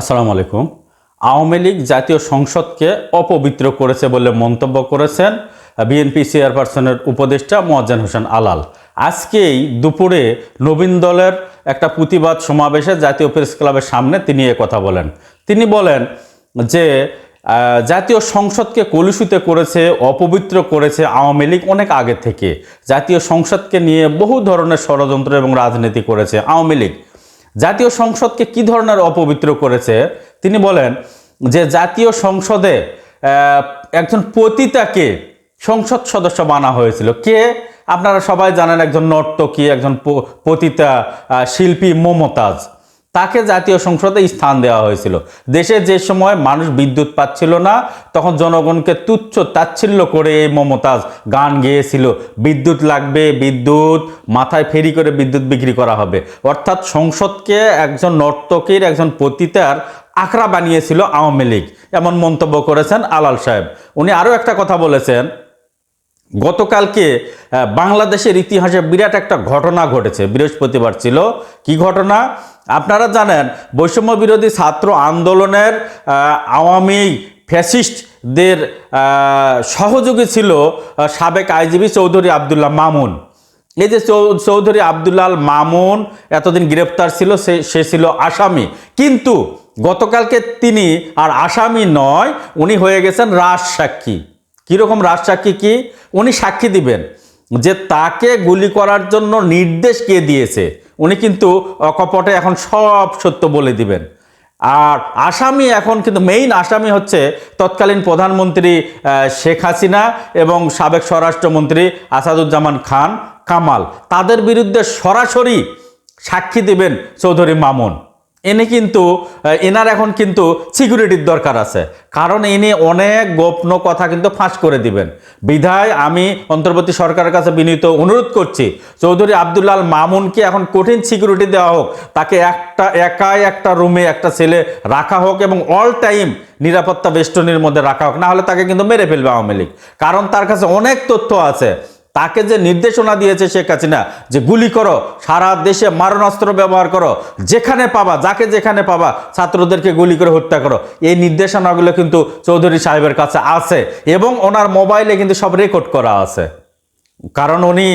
আসসালামু আলাইকুম। আওয়ামী লীগ জাতীয় সংসদকে অপবিত্র করেছে বলে মন্তব্য করেছেন বিএনপি চেয়ারপারসনের উপদেষ্টা মোয়াজ্জেন হোসেন আলাল। আজকেই দুপুরে নবীন দলের একটা প্রতিবাদ সমাবেশে জাতীয় প্রেস ক্লাবের সামনে তিনি এ কথা বলেন। তিনি বলেন যে জাতীয় সংসদকে কলুষিত করেছে, অপবিত্র করেছে আওয়ামী লীগ অনেক আগে থেকে। জাতীয় সংসদকে নিয়ে বহু ধরনের ষড়যন্ত্র এবং রাজনীতি করেছে আওয়ামী লীগ। জাতীয় সংসদকে কি ধরনের অপবিত্র করেছে? তিনি বলেন যে জাতীয় সংসদে একজন পতিতাকে সংসদ সদস্য বানা হয়েছিল। কে? আপনারা সবাই জানেন একজন নর্তকী, একজন পতিতা শিল্পী মমতাজ। তাকে জাতীয় সংসদে স্থান দেওয়া হয়েছিল। দেশে যে সময় মানুষ বিদ্যুৎ পাচ্ছিল না, তখন জনগণকে তুচ্ছ তাচ্ছিল্য করে এই মমতাজ গান গেয়েছিল। বিদ্যুৎ লাগবে, বিদ্যুৎ, মাথায় ফেরি করে বিদ্যুৎ বিক্রি করা হবে। অর্থাৎ সংসদকে একজন নর্তকীর, একজন পতিতার আখড়া বানিয়েছিল আওয়ামী লীগ, এমন মন্তব্য করেছেন আলাল সাহেব। উনি আরও একটা কথা বলেছেন, গতকালকে বাংলাদেশের ইতিহাসে বিরাট একটা ঘটনা ঘটেছে। বৃহস্পতিবার ছিল। কি ঘটনা? আপনারা জানেন বৈষম্য বিরোধী ছাত্র আন্দোলনের আওয়ামী ফ্যাসিস্টদের সহযোগী ছিল সাবেক আইজিবি চৌধুরী আবদুল্লাহ মামুন। এই যে চৌধুরী আবদুল্লাল মামুন এতদিন গ্রেপ্তার ছিল, সে সে ছিল আসামি। কিন্তু গতকালকে তিনি আর আসামি নয়, উনি হয়ে গেছেন রাজ সাক্ষী। কীরকম রাজ সাক্ষী কি? উনি সাক্ষী দিবেন যে তাকে গুলি করার জন্য নির্দেশ কে দিয়েছে? উনি কিন্তু কপটে এখন সব সত্য বলে দিবেন। আর আসামি এখন কিন্তু মেইন আসামি হচ্ছে তৎকালীন প্রধানমন্ত্রী শেখ হাসিনা এবং সাবেক স্বরাষ্ট্রমন্ত্রী আসাদুজ্জামান খান কামাল। তাদের বিরুদ্ধে সরাসরি সাক্ষী দেবেন চৌধুরী মামুন। এনে কিন্তু এনার এখন কিন্তু সিকিউরিটির দরকার আছে। কারণ ইনি অনেক গোপন কথা কিন্তু ফাঁস করে দিবেন। বিধায় আমি অন্তর্বর্তী সরকারের কাছে বিনীত অনুরোধ করছি, চৌধুরী আবদুল্লাল মামুনকে এখন কঠিন সিকিউরিটি দেওয়া হোক, তাকে একটা, একাই একটা রুমে একটা ছেলে রাখা হোক এবং অল টাইম নিরাপত্তা বেষ্টনীর মধ্যে রাখা হোক, না হলে তাকে কিন্তু মেরে ফেলবে আওয়ামী লীগ। কারণ তার কাছে অনেক তথ্য আছে। তাকে যে নির্দেশনা দিয়েছে শেখ হাসিনা, যে গুলি করো, সারা দেশে মারণাস্ত্র ব্যবহার করো, যেখানে পাবা, যাকে যেখানে পাবা, ছাত্রদেরকে গুলি করে হত্যা করো। এই নির্দেশনাগুলো কিন্তু চৌধুরী সাহেবের কাছে আছে এবং ওনার মোবাইলে কিন্তু সব রেকর্ড করা আছে। কারণ উনি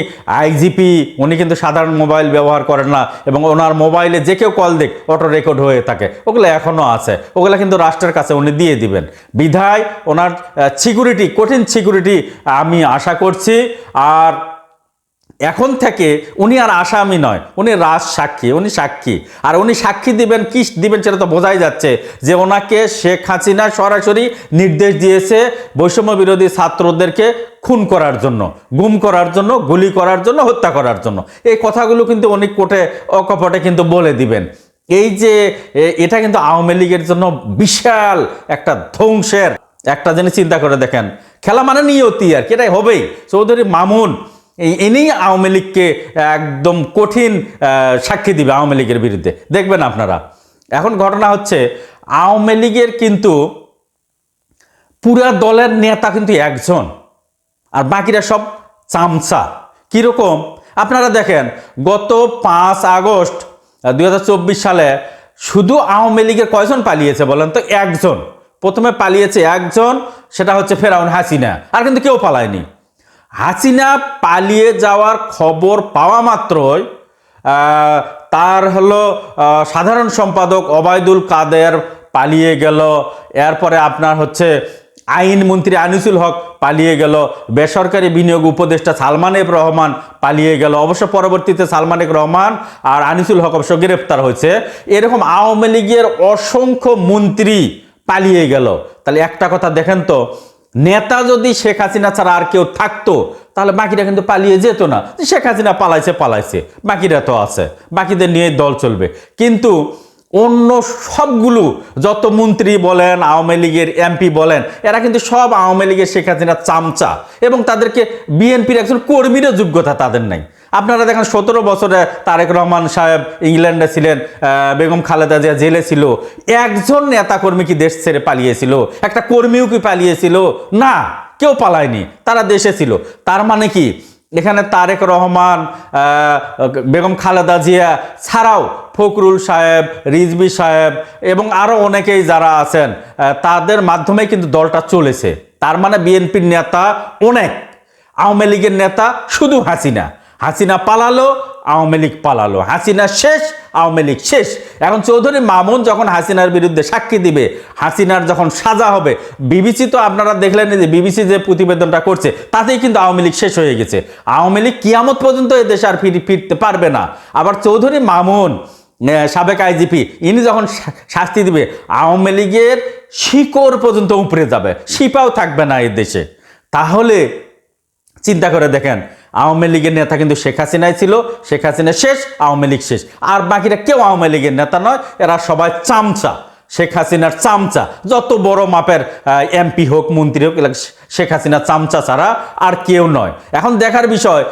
আইজিপি, উনি কিন্তু সাধারণ মোবাইল ব্যবহার করেন না এবং ওনার মোবাইলে যে কেউ কল দেখ, অটো রেকর্ড হয়ে থাকে, ওগুলো এখনও আছে, ওগুলো কিন্তু রাষ্ট্রের কাছে উনি দিয়ে দিবেন। বিধায় ওনার সিকিউরিটি, কঠিন সিকিউরিটি আমি আশা করছি, আর এখন থেকে উনি আর আসামি নয়, উনি রাজ সাক্ষী, উনি সাক্ষী। আর উনি সাক্ষী দিবেন কি দিবেন সেটা তো বোঝাই যাচ্ছে যে ওনাকে শেখ হাসিনা সরাসরি নির্দেশ দিয়েছে বৈষম্য বিরোধী ছাত্রদেরকে খুন করার জন্য, গুম করার জন্য, গুলি করার জন্য, হত্যা করার জন্য। এই কথাগুলো কিন্তু উনি কোটে অকপটে কিন্তু বলে দিবেন। এই যে এটা কিন্তু আওয়ামী লীগের জন্য বিশাল একটা ধ্বংসের একটা জিনিস চিন্তা করে দেখেন। খেলা মানে নিয়তি আর কি, এটাই হবেই। চৌধুরী মামুন এনেই আওয়ামী লীগকে একদম কঠিন সাক্ষী দিবে আওয়ামী লীগের বিরুদ্ধে। দেখবেন আপনারা, এখন ঘটনা হচ্ছে, আওয়ামী লীগের কিন্তু পুরা দলের নেতা কিন্তু একজন, আর বাকিরা সব চামচা। কীরকম? আপনারা দেখেন, গত পাঁচ আগস্ট দু হাজার চব্বিশ সালে শুধু আওয়ামী লীগের কয়জন পালিয়েছে বলেন তো? একজন। প্রথমে পালিয়েছে একজন, সেটা হচ্ছে ফেরাউন হাসিনা। আর কিন্তু কেউ পালায়নি। হাসিনা পালিয়ে যাওয়ার খবর পাওয়া মাত্রই তার হলো সাধারণ সম্পাদক অবায়দুল কাদের পালিয়ে গেল। এরপরে আপনার হচ্ছে আইনমন্ত্রী আনিসুল হক পালিয়ে গেল। বেসরকারি বিনিয়োগ উপদেষ্টা সালমান এফ রহমান পালিয়ে গেল। অবশ্য পরবর্তীতে সালমান এফ রহমান আর আনিসুল হক অবশ্য গ্রেপ্তার হয়েছে। এরকম আওয়ামী লীগের অসংখ্য মন্ত্রী পালিয়ে গেল। তাহলে একটা কথা দেখেন তো নেতা যদি শেখ হাসিনা ছাড়া আর কেউ থাকতো, তাহলে বাকিরা কিন্তু পালিয়ে যেত না। শেখ হাসিনা পালাইছে পালাইছে। বাকিরা তো আছে। বাকিদের নিয়ে দল চলবে। কিন্তু অন্য সবগুলো, যত মন্ত্রী বলেন, আওয়ামী লীগের এমপি বলেন, এরা কিন্তু সব আওয়ামী লীগের শেখ হাসিনা চামচা। এবং তাদেরকে বিএনপির একজন কর্মীরও যোগ্যতা তাদের নাই। আপনারা দেখেন সতেরো বছরে তারেক রহমান সাহেব ইংল্যান্ডে ছিলেন বেগম খালেদা জিয়া জেলে ছিল। একজন নেতাকর্মী কি দেশ ছেড়ে পালিয়েছিল? একটা কর্মীও কি পালিয়েছিল? না, কেউ পালায়নি, তারা দেশে ছিল। তার মানে কি? এখানে তারেক রহমান বেগম খালেদা জিয়া ছাড়াও ফখরুল সাহেব রিজবি সাহেব এবং আরও অনেকেই যারা আছেন তাদের মাধ্যমে কিন্তু দলটা চলেছে। তার মানে বিএনপির নেতা অনেক, আওয়ামী লীগের নেতা শুধু হাসিনা। হাসিনা পালালো আওয়ামী লীগ পালালো। হাসিনা শেষ আওয়ামী লীগ শেষ। এখন চৌধুরী মামুন যখন হাসিনার বিরুদ্ধে সাক্ষী দিবে হাসিনার যখন সাজা হবে বিবিসি তো আপনারা দেখলেন যে বিবিসি যে প্রতিবেদনটা করছে তাতেই কিন্তু আওয়ামী লীগ শেষ হয়ে গেছে। আওয়ামী লীগ কিয়ামত পর্যন্ত এদেশে আর ফিরে ফিরতে পারবে না। আবার চৌধুরী মামুন এ, সাবেক আইজিপি ইনি যখন শাস্তি দিবে আওয়ামী লীগের শিকড় পর্যন্ত উপরে যাবে। শিপাও থাকবে না এই দেশে। তাহলে চিন্তা করে দেখেন আওয়ামী লীগের নেতা কিন্তু শেখ হাসিনাই ছিল, শেখ হাসিনা শেষ, আওয়ামী লীগ শেষ। আর বাকিরা কেউ আওয়ামী লীগের নেতা নয়, এরা সবাই চামচা। শেখ হাসিনার চামচা, যত বড় মাপের এমপি হোক, মন্ত্রী হোক শেখ হাসিনা চামচা ছাড়া আর কেউ নয়। এখন দেখার বিষয়,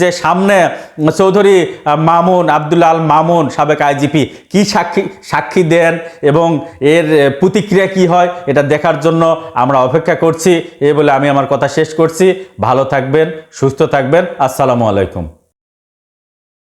যে সামনে চৌধুরী মামুন আবদুল্লা আল মামুন সাবেক আইজিপি কি সাক্ষী সাক্ষী দেন এবং এর প্রতিক্রিয়া কি হয়, এটা দেখার জন্য আমরা অপেক্ষা করছি। এই বলে আমি আমার কথা শেষ করছি। ভালো থাকবেন, সুস্থ থাকবেন। আসসালামু আলাইকুম।